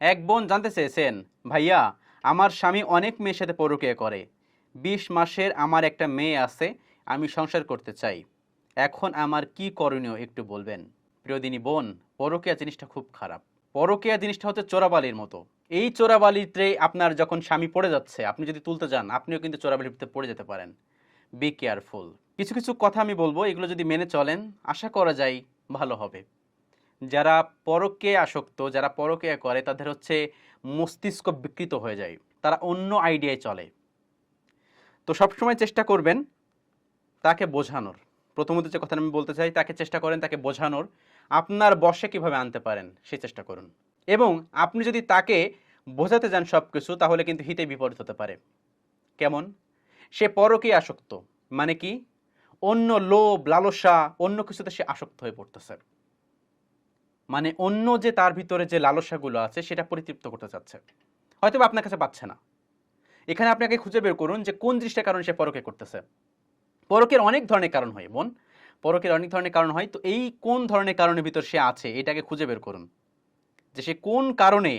এক বোন জানতে চেয়েছেন, ভাইয়া, আমার স্বামী অনেক মেয়ের সাথে পরকীয়া করে। বিশ মাসের আমার একটা মেয়ে আছে, আমি সংসার করতে চাই। এখন আমার কি করণীয় একটু বলবেন? প্রিয়দিনী বোন, পরকীয়া জিনিসটা খুব খারাপ। পরকীয়া জিনিসটা হচ্ছে চোরাবালির মতো। এই চোরাবালিতে আপনার যখন স্বামী পড়ে যাচ্ছে, আপনি যদি তুলতে যান, আপনিও কিন্তু চোরাবালির ভিতরে পড়ে যেতে পারেন। বি কেয়ারফুল কিছু কিছু কথা আমি বলব, এগুলো যদি মেনে চলেন, আশা করা যায় ভালো হবে। যারা পরকে আসক্ত, যারা পরকে করে, তাদের হচ্ছে মস্তিষ্ক বিকৃত হয়ে যায়। তারা অন্য আইডিয়ায় চলে। তো সবসময় চেষ্টা করবেন তাকে বোঝানোর। প্রথমত যে কথা আমি বলতে চাই, তাকে চেষ্টা করেন তাকে বোঝানোর। আপনার বশে কীভাবে আনতে পারেন সেই চেষ্টা করুন। এবং আপনি যদি তাকে বোঝাতে যান সব কিছু তাহলে কিন্তু হিতে বিপরীত হতে পারে। কেমন? সে পরকে আসক্ত। মানে কি? অন্য লোভ, লালসা, অন্য কিছুতে সে আসক্ত হয়ে পড়তেছে। মানে অন্য যে তার ভিতরে যে লালসাগুলো আছে, সেটা পরিতৃপ্ত করতে চাচ্ছে। হয়তো বা আপনার কাছে পাচ্ছে না। এখানে আপনাকে খুঁজে বের করুন যে কোন জিনিসটার কারণে সে পরকে করতেছে। পরকের অনেক ধরনের কারণ হয়, বোন। পরকের অনেক ধরনের কারণ হয়, তো এই কোন ধরনের কারণের ভিতর সে আছে এটাকে খুঁজে বের করুন। যে সে কোন কারণে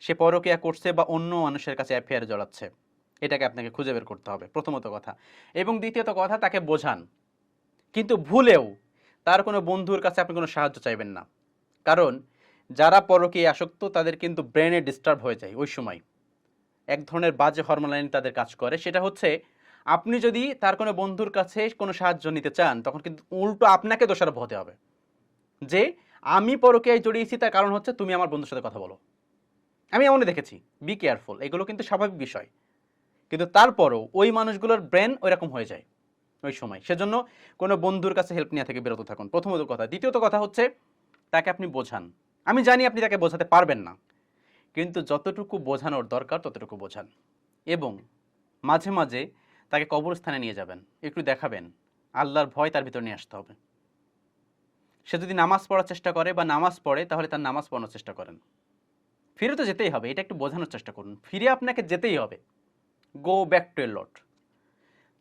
সে পরকিয়া করছে বা অন্য মানুষের কাছে অ্যাফেয়ার জড়াচ্ছে, এটাকে আপনাকে খুঁজে বের করতে হবে, প্রথমত কথা। এবং দ্বিতীয়ত কথা, তাকে বোঝান। কিন্তু ভুলেও তার কোনো বন্ধুর কাছে আপনি কোনো সাহায্য চাইবেন না। কারণ যারা পরকে আসক্ত, তাদের কিন্তু ব্রেনে ডিস্টার্ব হয়ে যায় ওই সময়। এক ধরনের বাজে হরমোনাইন তাদের কাজ করে। সেটা হচ্ছে, আপনি যদি তার কোনো বন্ধুর কাছে কোনো সাহায্য নিতে চান, তখন কিন্তু উল্টো আপনাকে দোষারোপ হতে হবে। যে, আমি পরকীয়ায় জড়িয়েছি, তার কারণ হচ্ছে তুমি আমার বন্ধুর সাথে কথা বলো। আমি এমনই দেখেছি। বি কেয়ারফুল এগুলো কিন্তু স্বাভাবিক বিষয়। কিন্তু তারপরও ওই মানুষগুলোর ব্রেন ওইরকম হয়ে যায় ওই সময়। সেজন্য কোনো বন্ধুর কাছে হেল্প নেওয়া থেকে বিরত থাকুন। প্রথমত কথা। দ্বিতীয়ত কথা হচ্ছে তাকে আপনি বোঝান। আমি জানি আপনি তাকে বোঝাতে পারবেন না। কিন্তু যতটুকু বোঝানোর দরকার, ততটুকু বোঝান। এবং মাঝে মাঝে তাকে কবরস্থানে নিয়ে যাবেন। একটু দেখাবেন। আল্লাহর ভয় তার ভিতর নিয়ে আসতে হবে। সে যদি নামাজ পড়ার চেষ্টা করে বা নামাজ পড়ে, তাহলে তার নামাজ পড়ানোর চেষ্টা করেন। ফিরে তো যেতেই হবে। এটা একটু বোঝানোর চেষ্টা করুন। ফিরে আপনাকে যেতেই হবে। Go back to a lot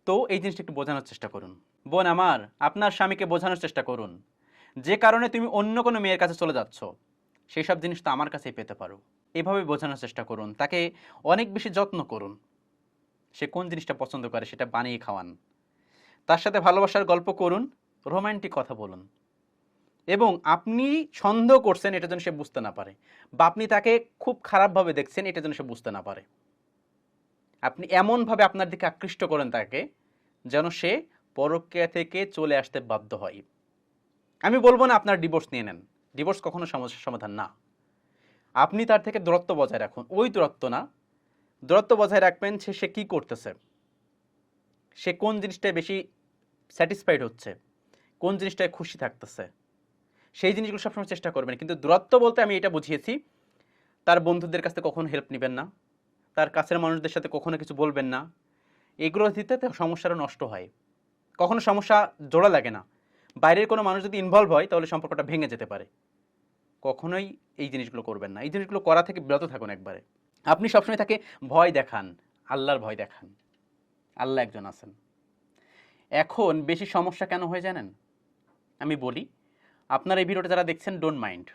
তো এই জিনিসটা একটু বোঝানোর চেষ্টা করুন। বোন আমার, আপনার স্বামীকে বোঝানোর চেষ্টা করুন। যে কারণে তুমি অন্য কোনো মেয়ের কাছে চলে যাচ্ছ সেই সব জিনিস তো আমার কাছেই পেতে পারো। এভাবে বোঝানোর চেষ্টা করুন, তাকে অনেক বেশি যত্ন করুন। সে কোন জিনিসটা পছন্দ করে সেটা বানিয়ে খাওয়ান। তার সাথে ভালোবাসার গল্প করুন, রোমান্টিক কথা বলুন। এবং আপনি সন্দেহ করছেন এটা যেন সে বুঝতে না পারে বা আপনি তাকে খুব খারাপভাবে দেখছেন এটা যেন সে বুঝতে না পারে। আপনি এমনভাবে আপনার দিকে আকৃষ্ট করেন তাকে যেন সে পরক্রিয়া থেকে চলে আসতে বাধ্য হয়। আমি বলব না আপনার ডিভোর্স নিয়ে নেন। ডিভোর্স কখনো সমস্যার সমাধান না। আপনি তার থেকে দূরত্ব বজায় রাখুন। ওই দূরত্ব না। দূরত্ব বজায় রাখবেন সে সে কী করতেছে? সে কোন জিনিসটায় বেশি স্যাটিসফাইড হচ্ছে? কোন জিনিসটায় খুশি থাকতেছে? সেই জিনিসগুলো সবসময় চেষ্টা করবেন। কিন্তু দূরত্ব বলতে আমি এটা বুঝিয়েছি, তার বন্ধুদের কাছ কখনো হেল্প নেবেন না। তার কাছের মানুষদের সাথে কখনো কিছু বলবেন না। এগুলো দিতে তো সমস্যাটা নষ্ট হয়। কখনো সমস্যা জোড়া লাগে না। বাইরের কোনো মানুষ যদি ইনভলভ হয়, তাহলে সম্পর্কটা ভেঙে যেতে পারে। কখনোই এই জিনিসগুলো করবেন না। এই জিনিসগুলো করা থেকে বিরত থাকুন একবারে। আপনি সবসময় তাকে ভয় দেখান, আল্লাহর ভয় দেখান। আল্লাহ একজন আছেন। এখন বেশি সমস্যা কেন হয়ে জানেন? আমি বলি, আপনার এই ভিডিওটা যারা দেখছেন ডোন্ট মাইন্ড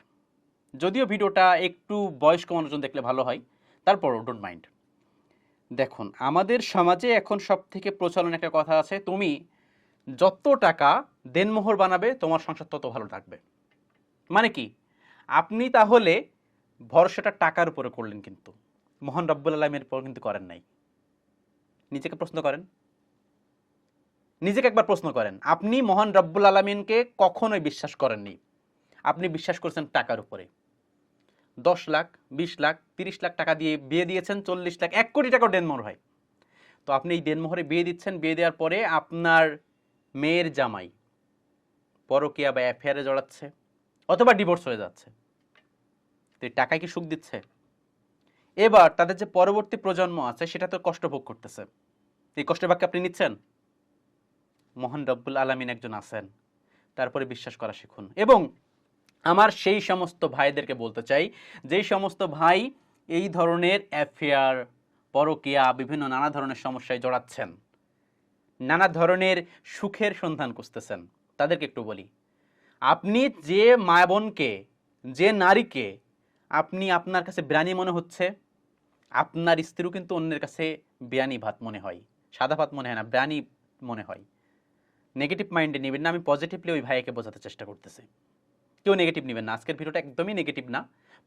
যদিও ভিডিওটা একটু বয়স্ক মানুষজন দেখলে ভালো হয়, তারপরও ডোন্ট মাইন্ড দেখুন, আমাদের সমাজে এখন সব থেকে প্রচলন একটা কথা আছে, তুমি যত টাকা দেনমোহর বানাবে, তোমার সংসার তত ভালো থাকবে। মানে কি? আপনি তাহলে ভরসাটা টাকার উপরে করলেন কিন্তু। মহান রব্বুল আলমের উপর কিন্তু করেন নাই। নিজেকে প্রশ্ন করেন। নিজেকে একবার প্রশ্ন করেন, আপনি মহান রব্বুল আলমিনকে কখনোই বিশ্বাস করেননি? আপনি বিশ্বাস করছেন টাকার উপরে। দশ লাখ, বিশ লাখ, তিরিশ লাখ টাকা দিয়ে বিয়ে দিয়েছেন, চল্লিশ লাখ, এক কোটি টাকা ডেনমোহর হয়। তো আপনি এই ডেনমোহরে বিয়ে দিচ্ছেন, বিয়ে দেওয়ার পরে আপনার মেয়ের জামাই পরকিয়া বা অ্যাফেয়ারে জড়াচ্ছে, অথবা ডিভোর্স হয়ে যাচ্ছে। তো এই টাকা কি সুখ দিচ্ছে? এবার তাদের যে পরবর্তী প্রজন্ম আছে, সেটা তো কষ্ট ভোগ করতেছে। এই কষ্টের বাক্য আপনি নিচ্ছেন? মোহন রব্বুল আলমিন একজন আছেন, তারপরে বিশ্বাস করা শিখুন। এবং আমার সেই সমস্ত ভাইদেরকে বলতে চাই যেই সমস্ত ভাই এই ধরনের অ্যাফেয়ার পরকিয়া, বিভিন্ন নানা ধরনের সমস্যায় জড়াচ্ছেন, নানা ধরনের সুখের সন্ধান খুঁজতেছেন। তাদেরকে একটু বলি। আপনি যে মা বোনকে, যে নারীকে আপনি আপনার কাছে বিরিয়ানি মনে হচ্ছে, আপনার স্ত্রীও কিন্তু অন্যের কাছে বিরিয়ানি ভাত মনে হয়, সাদা ভাত মনে হয় না বিরিয়ানি মনে হয়। নেগেটিভ মাইন্ডে নেবেন না, আমি পজিটিভলি ওই ভাইয়াকে বোঝাতে চেষ্টা করতেছি। কেউ নেগেটিভ নেবেন না, আজকের ভিডিওটা একদমই নেগেটিভ না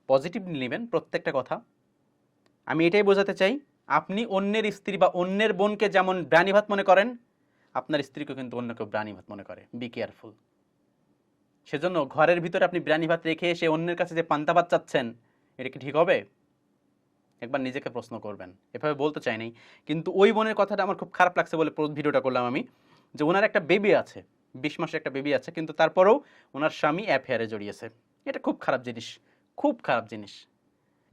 পজিটিভ নেবেন প্রত্যেকটা কথা। আমি এটাই বোঝাতে চাই, আপনি অন্যের স্ত্রী বা অন্যের বোনকে যেমন ব্রাণী ভাত মনে করেন আপনার স্ত্রীকে কিন্তু অন্য কেউ ব্রাণী ভাত মনে করে। বি কেয়ারফুল সেজন্য ঘরের ভিতরে আপনি বিরিয়ানি ভাত রেখে এসে অন্যের কাছে যে পান্তা ভাত চাচ্ছেন, এটা কি ঠিক হবে? একবার নিজেকে প্রশ্ন করবেন। এভাবে বলতে চাই নাই। কিন্তু ওই বোনের কথাটা আমার খুব খারাপ লাগছে বলে ভিডিওটা করলাম আমি, যে ওনার একটা বেবি আছে, বিশ মাসের একটা বেবি আছে, কিন্তু তারপরেও ওনার স্বামী অ্যাফেয়ারে জড়িয়েছে। এটা খুব খারাপ জিনিস, খুব খারাপ জিনিস।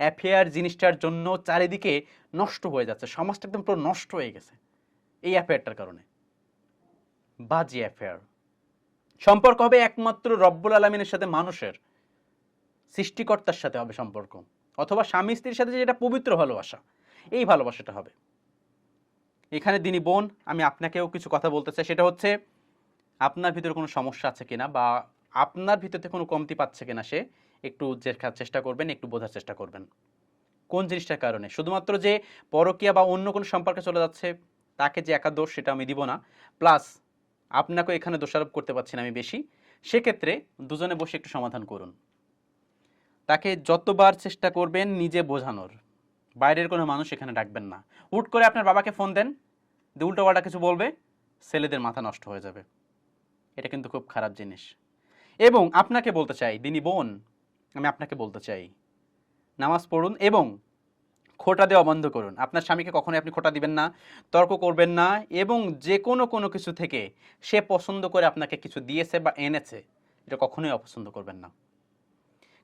অ্যাফেয়ার জিনিসটার জন্য চারিদিকে নষ্ট হয়ে যাচ্ছে, সমাজটা একদম পুরো নষ্ট হয়ে গেছে, এই অ্যাফেয়ারটার কারণে। বাজি অ্যাফেয়ার সম্পর্ক হবে একমাত্র রব্বুল আলমিনের সাথে মানুষের, সৃষ্টিকর্তার সাথে হবে সম্পর্ক, অথবা স্বামী স্ত্রীর সাথে যেটা পবিত্র ভালোবাসা, এই ভালোবাসাটা হবে। এখানে দিনী বোন, আমি আপনাকেও কিছু কথা বলতে চাই, সেটা হচ্ছে, আপনার ভিতরে কোনো সমস্যা আছে কিনা বা আপনার ভিতরে কোনো কমতি পাচ্ছে কিনা সে একটু দেখার চেষ্টা করবেন, একটু বোঝার চেষ্টা করবেন। কোন জিনিসটার কারণে? শুধুমাত্র যে পরকীয়া বা অন্য কোনো সম্পর্কে চলে যাচ্ছে, তাকে যে একা দোষ সেটা আমি দিব না প্লাস আপনাকে এখানে দোষারোপ করতে পারছি না আমি বেশি। সেক্ষেত্রে দুজনে বসে একটু সমাধান করুন। তাকে যতবার চেষ্টা করবেন নিজে বোঝানোর। বাইরের কোনো মানুষ এখানে ডাকবেন না। হুট করে আপনার বাবাকে ফোন দেন, দিয়ে উল্টোপাল্টা কিছু বলবে, ছেলেদের মাথা নষ্ট হয়ে যাবে। এটা কিন্তু খুব খারাপ জিনিস। এবং আপনাকে বলতে চাই, দিনী বোন, আমি আপনাকে বলতে চাই, নামাজ পড়ুন এবং খোটা দেওয়া বন্ধ করুন। আপনার স্বামীকে কখনোই আপনি খোটা দিবেন না, তর্ক করবেন না এবং যে কোনো কোনো কিছু থেকে সে পছন্দ করে আপনাকে কিছু দিয়েছে বা এনেছে, এটা কখনোই অপছন্দ করবেন না।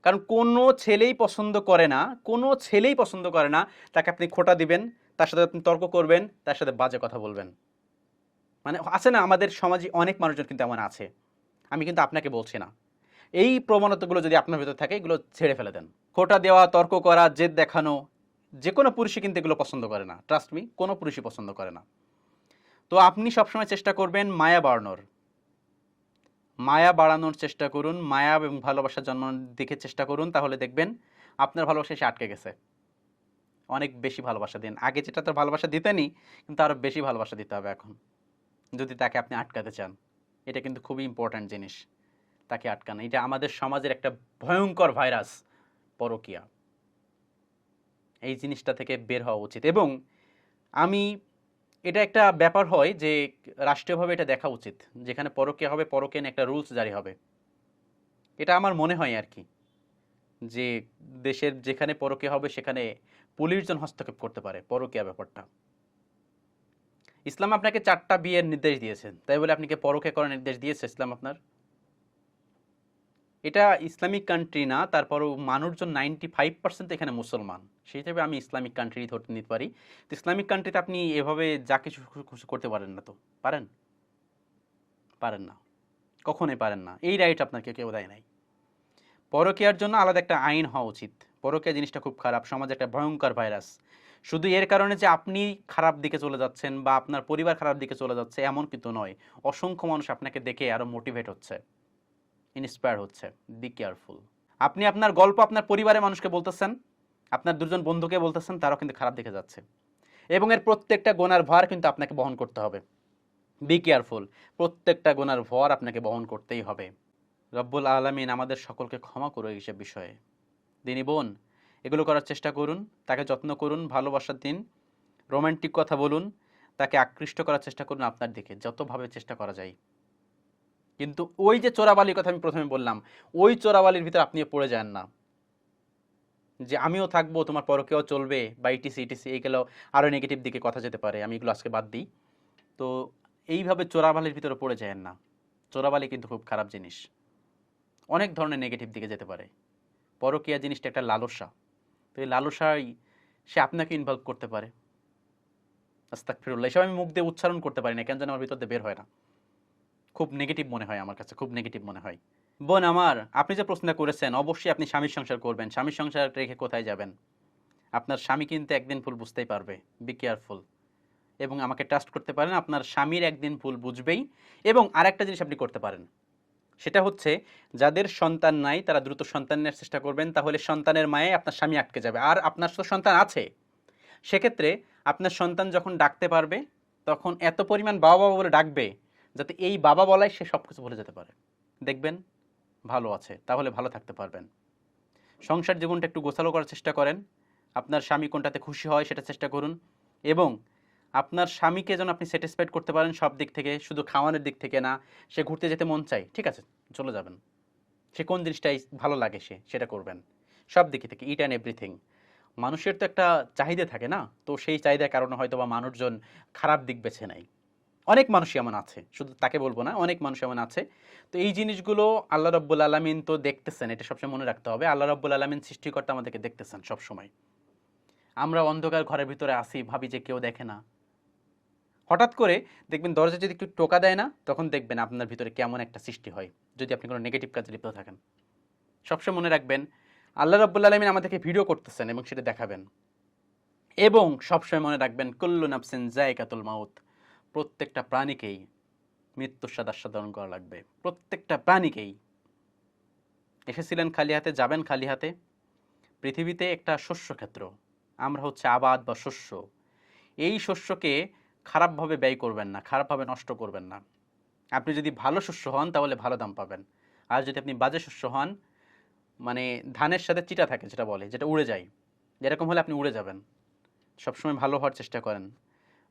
কারণ কোনো ছেলেই পছন্দ করে না, কোনো ছেলেই পছন্দ করে না, তাকে আপনি খোটা দিবেন, তার সাথে আপনি তর্ক করবেন, তার সাথে বাজে কথা বলবেন। মানে আছে না, আমাদের সমাজে অনেক মানুষজন কিন্তু এমন আছে। আমি কিন্তু আপনাকে বলছি না। এই প্রবণতাগুলো যদি আপনার ভিতরে থাকে, এগুলো ছেড়ে ফেলে দেন। খোটা দেওয়া, তর্ক করা, জেদ দেখানো যে কোনো পুরুষই কিন্তু এগুলো পছন্দ করে না ট্রাস্ট মি কোনো পুরুষই পছন্দ করে না। তো আপনি সবসময় চেষ্টা করবেন মায়া বাড়ানোর। মায়া বাড়ানোর চেষ্টা করুন, মায়া এবং ভালোবাসা জন্মানোর দিকে চেষ্টা করুন, তাহলে দেখবেন আপনার ভালোবাসা এসে আটকে গেছে। অনেক বেশি ভালোবাসা দিন। আগে যেটা তো ভালোবাসা দিতেনি কিন্তু আরও বেশি ভালোবাসা দিতে হবে এখন। যদি তাকে আপনি আটকাতে চান, এটা কিন্তু খুবই ইম্পর্ট্যান্ট জিনিস। তাকে আটকানো, এটা আমাদের সমাজের একটা ভয়ঙ্কর ভাইরাস, পরকিয়া। এই জিনিসটা থেকে বের হওয়া উচিত। এবং আমি, এটা একটা ব্যাপার হয় যে রাষ্ট্রীয়ভাবে এটা দেখা উচিত, যেখানে পরকে হবে, পরকে নিয়ে একটা রুলস জারি হবে। এটা আমার মনে হয় আর কি, যে দেশের যেখানে পরকে হবে, সেখানে পুলিশজন হস্তক্ষেপ করতে পারে, পরকিয়া ব্যাপারটা। ইসলাম আপনাকে চারটা বিয়ের নির্দেশ দিয়েছেন তাই বলে আপনি কি পরকে করার নির্দেশ দিয়েছে ইসলাম আপনার? এটা ইসলামিক কান্ট্রি না, তারপরও মানুষজন নাইনটি ফাইভ পার্সেন্ট এখানে মুসলমান। সেই হিসেবে আমি ইসলামিক কান্ট্রি ধরতে নিতে পারি। তো ইসলামিক কান্ট্রিতে আপনি এভাবে যা কিছু খুশি করতে পারেন না তো। পারেন? পারেন না। কখনোই পারেন না। এই রাইট আপনাকে কেউ দেয় নাই। পরকীয়ার জন্য আলাদা একটা আইন হওয়া উচিত। পরকীয়া জিনিসটা খুব খারাপ। সমাজে একটা ভয়ঙ্কর ভাইরাস শুধু এর কারণে যে আপনি খারাপ দিকে চলে যাচ্ছেন বা আপনার পরিবার খারাপ দিকে চলে যাচ্ছে, এমন কিন্তু নয়। অসংখ্য মানুষ আপনাকে দেখে আরও মোটিভেট হচ্ছে। ইন্সপায়ার হচ্ছে। বি কেয়ারফুল আপনি আপনার গল্প আপনার পরিবারের মানুষকে বলতেছেন, আপনার দুজন বন্ধুকে বলতেছেন, তারাও কিন্তু খারাপ দিকে যাচ্ছে। এবং এর প্রত্যেকটা গোনার ভার কিন্তু আপনাকে বহন করতে হবে। বি কেয়ারফুল প্রত্যেকটা গোনার ভর আপনাকে বহন করতেই হবে। রব্বুল আলমিন আমাদের সকলকে ক্ষমা করো এইসব বিষয়ে। দিনী বোন, এগুলো করার চেষ্টা করুন, তাকে যত্ন করুন, ভালোবাসার দিন, রোমান্টিক কথা বলুন, তাকে আকৃষ্ট করার চেষ্টা করুন আপনার দিকে, যতভাবে চেষ্টা করা যায়। কিন্তু ওই যে চোরাবালির কথা আমি প্রথমে বললাম, ওই চোরাবালির ভিতরে আপনিও পড়ে যান না। যে আমিও থাকব, তোমার পরকেও চলবে, বা ইটিসি ইটিসি এইগুলো আরও নেগেটিভ দিকে কথা যেতে পারে, আমি এগুলো আজকে বাদ দিই। তো এইভাবে চোরাবালির ভিতরে পড়ে যায় না। চোরাবালি কিন্তু খুব খারাপ জিনিস। অনেক ধরনের নেগেটিভ দিকে যেতে পারে। পরকীয়া জিনিসটা একটা লালসা। তো এই লালসাই সে আপনাকে ইনভলভ করতে পারে। আস্তাক ফিরুল্লাহ এসব আমি মুখ দিয়ে উচ্চারণ করতে পারি না, কেন যেন আমার ভিতর দিয়ে বের হয় না। খুব নেগেটিভ মনে হয় আমার কাছে, খুব নেগেটিভ মনে হয়। বোন আমার, আপনি যে প্রশ্নটা করেছেন, অবশ্যই আপনি স্বামীর সংসার করবেন। স্বামীর সংসার রেখে কোথায় যাবেন? আপনার স্বামী কিন্তু একদিন ভুল বুঝতেই পারবে। বি কেয়ারফুল এবং আমাকে ট্রাস্ট করতে পারেন, আপনার স্বামীর একদিন ভুল বুঝবেই। এবং আরেকটা জিনিস আপনি করতে পারেন। সেটা হচ্ছে, যাদের সন্তান নাই, তারা দ্রুত সন্তান নেওয়ার চেষ্টা করবেন। তাহলে সন্তানের মায়ে আপনার স্বামী আটকে যাবে। আর আপনার তো সন্তান আছে। সেক্ষেত্রে আপনার সন্তান যখন ডাকতে পারবে, তখন এত পরিমাণ বাবা বাবা বলে ডাকবে যাতে এই বাবা বলায় সে সব কিছু ভুলে যেতে পারে। দেখবেন, ভালো আছে, তাহলে ভালো থাকতে পারবেন। সংসার জীবনটা একটু গোছালো করার চেষ্টা করেন। আপনার স্বামী কোনটাতে খুশি হয় সেটা চেষ্টা করুন। এবং আপনার স্বামীকে যেন আপনি স্যাটিসফাইড করতে পারেন সব দিক থেকে, শুধু খাওয়ানোর দিক থেকে না, সে ঘুরতে যেতে মন চাই ঠিক আছে, চলে যাবেন। সে কোন জিনিসটাই ভালো লাগে সে, সেটা করবেন। সব দিক থেকে ইট অ্যান্ড এভরিথিং মানুষের তো একটা চাহিদা থাকে না, তো সেই চাহিদার কারণে হয়তো বা মানুষজন খারাপ দিক বেছে নেয়। অনেক মানুষই এমন আছে, শুধু তাকে বলব না, অনেক মানুষ এমন আছে। তো এই জিনিসগুলো আল্লাহ রব্বুল আলমিন তো দেখতেছেন, এটা সবসময় মনে রাখতে হবে। আল্লাহ রব্বুল আলমিন সৃষ্টিকর্তা আমাদেরকে দেখতেছেন সবসময়। আমরা অন্ধকার ঘরের ভিতরে আসি ভাবি যে কেউ দেখে না। হঠাৎ করে দেখবেন দরজা যদি একটু টোকা দেয় না, তখন দেখবেন আপনার ভিতরে কেমন একটা সৃষ্টি হয়, যদি আপনি কোনো নেগেটিভ কাজে লিপ্ত থাকেন। সবসময় মনে রাখবেন, আল্লাহ রব্বুল আলমিন আমাদেরকে ভিডিও করতেছেন এবং সেটা দেখাবেন। এবং সবসময় মনে রাখবেন, কুল্লু নাফসিন জায়কাতুল মাউত। প্রত্যেকটা প্রাণীকেই মৃত্যুর স্বাদ আস্বাদন করা লাগবে। প্রত্যেকটা প্রাণীকেই। এসেছিলেন খালি হাতে, যাবেন খালি হাতে। পৃথিবীতে একটা শস্য ক্ষেত্র। আমরা হচ্ছে আবাদ বা শস্য। এই শস্যকে খারাপভাবে ব্যয় করবেন না, খারাপভাবে নষ্ট করবেন না। আপনি যদি ভালো শস্য হন, তাহলে ভালো দাম পাবেন। আর যদি আপনি বাজে শস্য হন মানে ধানের সাথে চিটা থাকে, যেটা বলে, যেটা উড়ে যায়। এরকম হলে আপনি উড়ে যাবেন। সবসময় ভালো হওয়ার চেষ্টা করেন।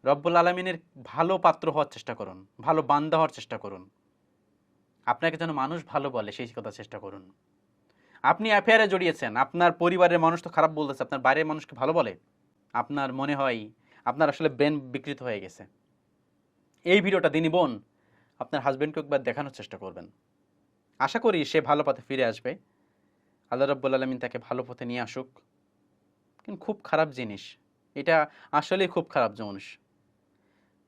রব্বুল আলমিনের ভালো পাত্র হওয়ার চেষ্টা করুন, ভালো বান্দা হওয়ার চেষ্টা করুন। আপনাকে যেন মানুষ ভালো বলে, সেই কথা চেষ্টা করুন। আপনি অ্যাফেয়ারে জড়িয়েছেন, আপনার পরিবারের মানুষ তো খারাপ বলতেছে, আপনার বাইরের মানুষকে ভালো বলে। আপনার মনে হয় আপনার আসলে ব্রেন বিকৃত হয়ে গেছে। এই ভিডিওটা দিনই বোন, আপনার হাজব্যান্ডকে একবার দেখানোর চেষ্টা করবেন। আশা করি সে ভালো পথে ফিরে আসবে। আল্লাহ রব্বুল আলমিন তাকে ভালো পথে নিয়ে আসুক। কিন্তু খুব খারাপ জিনিস, এটা আসলেই খুব খারাপ জিনিস।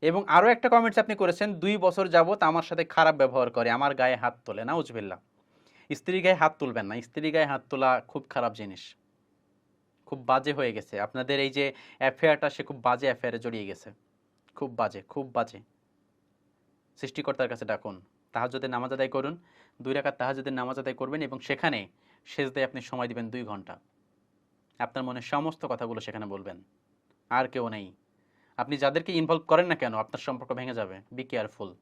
এবং আরও একটা কমেন্টস আপনি করেছেন, দুই বছর যাবত আমার সাথে খারাপ ব্যবহার করে, আমার গায়ে হাত তোলে না উজবিল্লা স্ত্রী গায়ে হাত তুলবেন না স্ত্রী গায়ে হাত তোলা খুব খারাপ জিনিস। খুব বাজে হয়ে গেছে। আপনাদের এই যে অ্যাফেয়ারটা সে খুব বাজে অ্যাফেয়ারে জড়িয়ে গেছে। খুব বাজে খুব বাজে। সৃষ্টিকর্তার কাছে ডাকুন তাহাজদের নামাজ আদায় করুন, দুই রাকাত তাহাজদের নামাজ আদায় করবেন এবং সেখানে শেষ দিয়ে আপনি সময় দিবেন দুই ঘণ্টা। আপনার মনে সমস্ত কথাগুলো সেখানে বলবেন। আর কেউ নেই। আপনি যাদেরকে ইনভলভ করেন না কেন, আপনার সম্পর্ক ভেঙে যাবে। বি কেয়ারফুল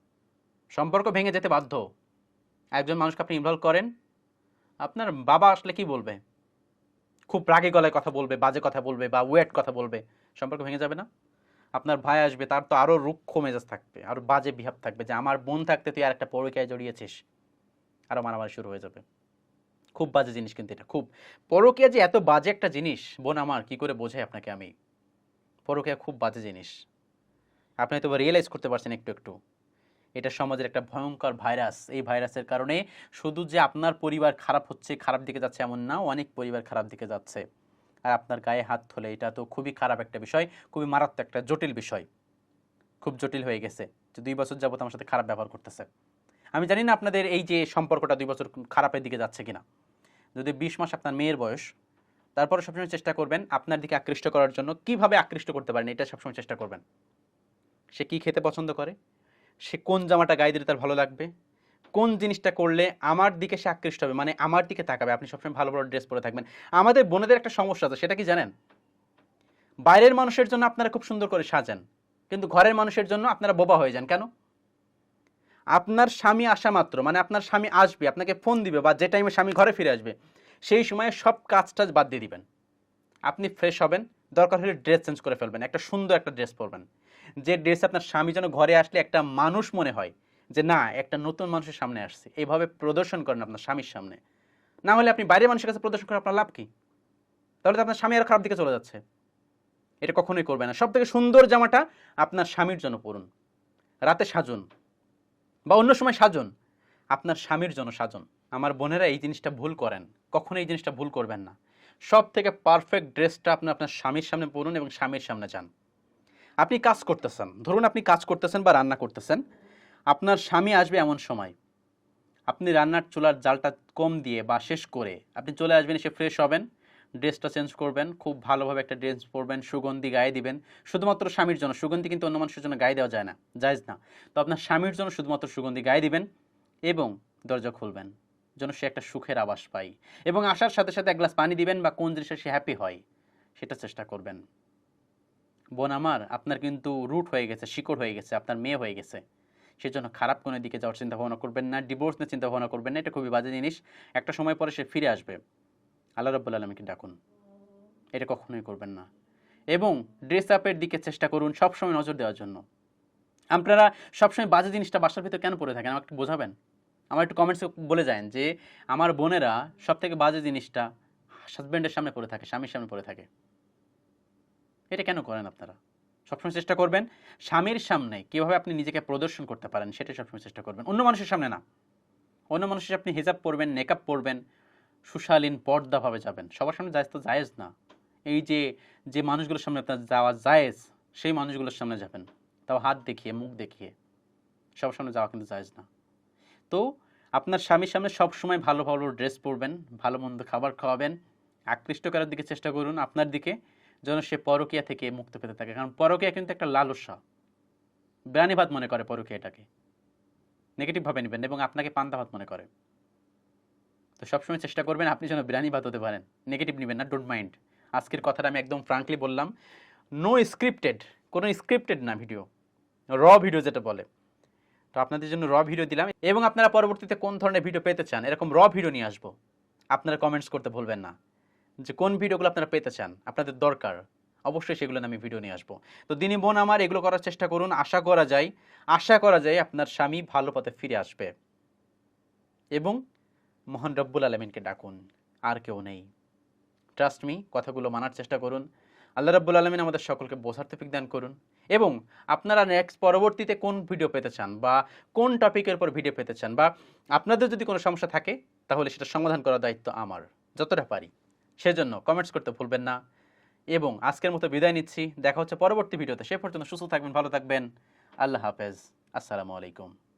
সম্পর্ক ভেঙে যেতে বাধ্য। একজন মানুষকে আপনি ইনভলভ করেন, আপনার বাবা আসলে কি বলবে? খুব রাগে গলায় কথা বলবে, বাজে কথা বলবে বা ওয়েট কথা বলবে, সম্পর্ক ভেঙে যাবে না? আপনার ভাই আসবে, তার তো আরও রুক্ষ মেজাজ থাকবে আরও বাজে বিহাব থাকবে যে, আমার বোন থাকতে তুই আর একটা পরীক্ষায় জড়িয়েছিস। আরও মারামারি শুরু হয়ে যাবে। খুব বাজে জিনিস কিন্তু এটা, খুব। পরকীয়া যে এত বাজে একটা জিনিস, বোন আমার, কি করে বোঝাই আপনাকে আমি? পরকীয়া খুব বাজে জিনিস। আপনি হয়তো রিয়েলাইজ করতে পারছেন একটু একটু। এটা সমাজের একটা ভয়ঙ্কর ভাইরাস এই ভাইরাসের কারণে শুধু যে আপনার পরিবার খারাপ হচ্ছে, খারাপ দিকে যাচ্ছে এমন না, অনেক পরিবার খারাপ দিকে যাচ্ছে। আর আপনার গায়ে হাত তোলে, এটা তো খুবই খারাপ একটা বিষয়, খুবই মারাত্মক একটা জটিল বিষয়। খুব জটিল হয়ে গেছে যে দুই বছর যাবত আমার সাথে খারাপ ব্যবহার করতেছে। আমি জানি না আপনাদের এই যে সম্পর্কটা দুই বছর খারাপের দিকে যাচ্ছে কিনা। যদি বিশ মাস আপনার মেয়ের বয়স তারপরে সবসময় চেষ্টা করবেন আপনার দিকে আকৃষ্ট করার জন্য কীভাবে আকৃষ্ট করতে পারেন, এটা সবসময় চেষ্টা করবেন। সে কি খেতে পছন্দ করে? সে কোন জামাটা গায়ে দিলে তার ভালো লাগবে? কোন জিনিসটা করলে আমার দিকে সে আকৃষ্ট হবে? মানে আমার দিকে তাকাবে, আপনি সবসময় ভালো ভালো ড্রেস পরে থাকবেন। আমাদের বোনেদের একটা সমস্যা আছে, সেটা কি জানেন? বাইরের মানুষের জন্য আপনারা খুব সুন্দর করে সাজান, কিন্তু ঘরের মানুষের জন্য আপনারা বোবা হয়ে যান। কেন? আপনার স্বামী আসা মাত্র মানে আপনার স্বামী আসবে, আপনাকে ফোন দিবে বা যে টাইমে স্বামী ঘরে ফিরে আসবে সেই সময়ে সব কাজ টাজ বাদ দিয়ে দিবেন। আপনি ফ্রেশ হবেন, দরকার হলে ড্রেস চেঞ্জ করে ফেলবেন, একটা সুন্দর একটা ড্রেস পরবেন। যে ড্রেস আপনার স্বামী যেন ঘরে আসলে একটা মানুষ মনে হয়, যে না, একটা নতুন মানুষের সামনে আসছে, এইভাবে প্রদর্শন করেন আপনার স্বামীর সামনে। না হলে আপনি বাইরের মানুষের কাছে প্রদর্শন করে আপনার লাভ কি? তাহলে তো আপনার স্বামী আর খারাপ দিকে চলে যাচ্ছে। এটা কখনোই করবে না। সব থেকে সুন্দর জামাটা আপনার স্বামীর জন্য পরুন। রাতে সাজুন, বা অন্য সময় সাজুন, আপনার স্বামীর জন্য সাজুন। আমার বোনেরা এই জিনিসটা ভুল করেন। কখনো এই জিনিসটা ভুল করবেন না। সব থেকে পারফেক্ট ড্রেসটা আপনি আপনার স্বামীর সামনে পরুন এবং স্বামীর সামনে যান। আপনি কাজ করতেছেন। ধরুন আপনি কাজ করতেছেন বা রান্না করতেছেন। আপনার স্বামী আসবে এমন সময়। আপনি রান্নার চুলার জালটা কম দিয়ে বা শেষ করে আপনি চলে আসবেন, এসে ফ্রেশ হবেন, ড্রেসটা চেঞ্জ করবেন, খুব ভালোভাবে একটা ড্রেস পরবেন, সুগন্ধি গায়ে দিবেন। শুধুমাত্র স্বামীর জন্য। সুগন্ধি কিন্তু অন্য মানুষের জন্য গায়ে দেওয়া যায় না, জায়জ না। তো আপনার স্বামীর জন্য শুধুমাত্র সুগন্ধি গায়ে দিবেন এবং দরজা খুলবেন। যেন সে একটা সুখের আবাস পায়। এবং আসার সাথে সাথে এক গ্লাস পানি দিবেন বা কোন জিনিসে সে হ্যাপি হয়, সেটা চেষ্টা করবেন। বোন আমার, আপনার কিন্তু রুট হয়ে গেছে, শিকড় হয়ে গেছে, আপনার মেয়ে হয়ে গেছে। সেজন্য খারাপ কোনো দিকে যাওয়ার চিন্তা ভাবনা করবেন না ডিভোর্স নিয়ে চিন্তা ভাবনা করবেন না, এটা খুবই বাজে জিনিস। একটা সময় পরে সে ফিরে আসবে। আল্লাহ রব্বুল আলমীকে ডাকুন। এটা কখনোই করবেন না। এবং ড্রেস আপের দিকে চেষ্টা করুন সবসময় নজর দেওয়ার জন্য। আপনারা সবসময় বাজে জিনিসটা বাসার ভিতরে কেন পড়ে থাকেন? আমাকে বোঝাবেন? আমার একটু কমেন্টসে বলে যান যে, আমার বোনেরা সব থেকে বাজে জিনিসটা হাজব্যান্ডের সামনে পড়ে থাকে, স্বামীর সামনে পড়ে থাকে। এটা কেন করেন আপনারা? সবসময় চেষ্টা করবেন স্বামীর সামনে কীভাবে আপনি নিজেকে প্রদর্শন করতে পারেন, সেটাই সবসময় চেষ্টা করবেন। অন্য মানুষের সামনে না। অন্য মানুষের আপনি হিজাব পরবেন মেকআপ পরবেন, সুশালীন পর্দাভাবে যাবেন। সবার সামনে যায় তো জায়েজ না। এই যে যে মানুষগুলোর সামনে আপনার যাওয়া জায়েজ, সেই মানুষগুলোর সামনে যাবেন। তাও হাত দেখিয়ে, মুখ দেখিয়ে। সবার সামনে যাওয়া কিন্তু জায়েজ না। তো আপনার স্বামীর সামনে সবসময় ভালো ভালো ড্রেস পরবেন, ভালো মন্দ খাবার খাওয়াবেন। আকৃষ্ট করার দিকে চেষ্টা করুন আপনার দিকে, যেন সে পরকিয়া থেকে মুক্ত পেতে থাকে। কারণ পরকিয়া কিন্তু একটা লালসা। ব্রাণীভাত মনে করে পরকিয়াটাকে নেগেটিভভাবে নেবেন এবং আপনাকে পান্তাভাত মনে করে। তো সবসময় চেষ্টা করবেন আপনি যেন বিরানিভাত হতে পারেন। নেগেটিভ নেবেন না ডোন্ট মাইন্ড আজকের কথাটা আমি একদম ফ্রাঙ্কলি বললাম। নো স্ক্রিপ্টেড কোনো স্ক্রিপ্টেড না ভিডিও র ভিডিও যেটা বলে। তো আপনাদের জন্য র ভিডিও দিলাম। এবং আপনারা পরবর্তীতে কোন ধরনের ভিডিও পেতে চান, এরকম র ভিডিও নিয়ে আসব। আপনারা কমেন্টস করতে ভুলবেন না। যে কোন ভিডিওগুলো আপনারা পেতে চান, আপনাদের দরকার, অবশ্যই সেগুলো আমি ভিডিও নিয়ে আসব। তো দিনী বোন আমার, এগুলো করার চেষ্টা করুন। আশা করা যায়, আশা করা যায় আপনার স্বামী ভালো পথে ফিরে আসবে। এবং মোহন রব্বুল আলমিনকে ডাকুন, আর কেউ নেই। ট্রাস্ট মি কথাগুলো মানার চেষ্টা করুন। আল্লাহ রব্বুল আলমিন আমাদের সকলকে বোঝার তফিক দান করুন। এবং আপনারা নেক্সট পরবর্তীতে কোন ভিডিও পেতে চান বা কোন টপিকের উপর ভিডিও পেতে চান বা আপনাদের যদি কোনো সমস্যা থাকে, তাহলে সেটা সমাধান করার দায়িত্ব আমার, যতটা পারি। সেজন্য কমেন্টস করতে ভুলবেন না। এবং আজকের মতো বিদায় নিচ্ছি। দেখা হচ্ছে পরবর্তী ভিডিওতে সে পর্যন্ত সুস্থ থাকবেন, ভালো থাকবেন। আল্লাহ হাফেজ। আসসালামু আলাইকুম।